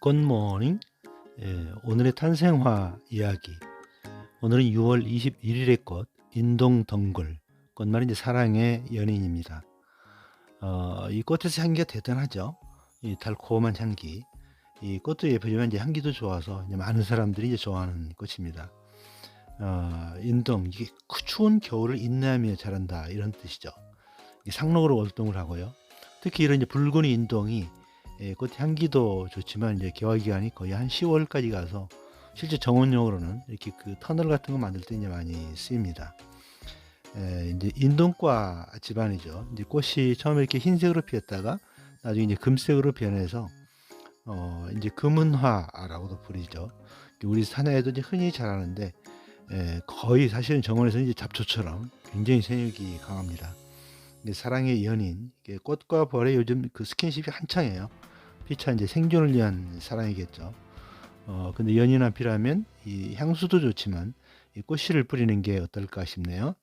굿모닝. 예, 오늘의 탄생화 이야기. 오늘은 6월 21일의 꽃 인동덩굴. 꽃말은 이제 사랑의 연인입니다. 어, 이 꽃에서 향기가 대단하죠. 이 달콤한 향기. 이 꽃도 예쁘지만 이제 향기도 좋아서 이제 많은 사람들이 이제 좋아하는 꽃입니다. 어, 인동 이게 그 추운 겨울을 인내하며 자란다 이런 뜻이죠. 이 상록으로 월동을 하고요. 특히 이런 이제 붉은 인동이 예, 꽃 향기도 좋지만 이제 개화 기간이 거의 한 10월까지 가서 실제 정원용으로는 이렇게 그 터널 같은 거 만들 때 이제 많이 쓰입니다. 에, 이제 인동과 집안이죠. 이제 꽃이 처음에 이렇게 흰색으로 피었다가 나중에 이제 금색으로 변해서 어, 이제 금은화라고도 부르죠. 우리 산에도 이제 흔히 자라는데 에, 거의 사실은 정원에서 이제 잡초처럼 굉장히 생육이 강합니다. 사랑의 연인, 꽃과 벌의 요즘 그 스킨십이 한창이에요. 피차 이제 생존을 위한 사랑이겠죠. 어, 근데 연인한 피라면 이 향수도 좋지만 이 꽃씨를 뿌리는 게 어떨까 싶네요.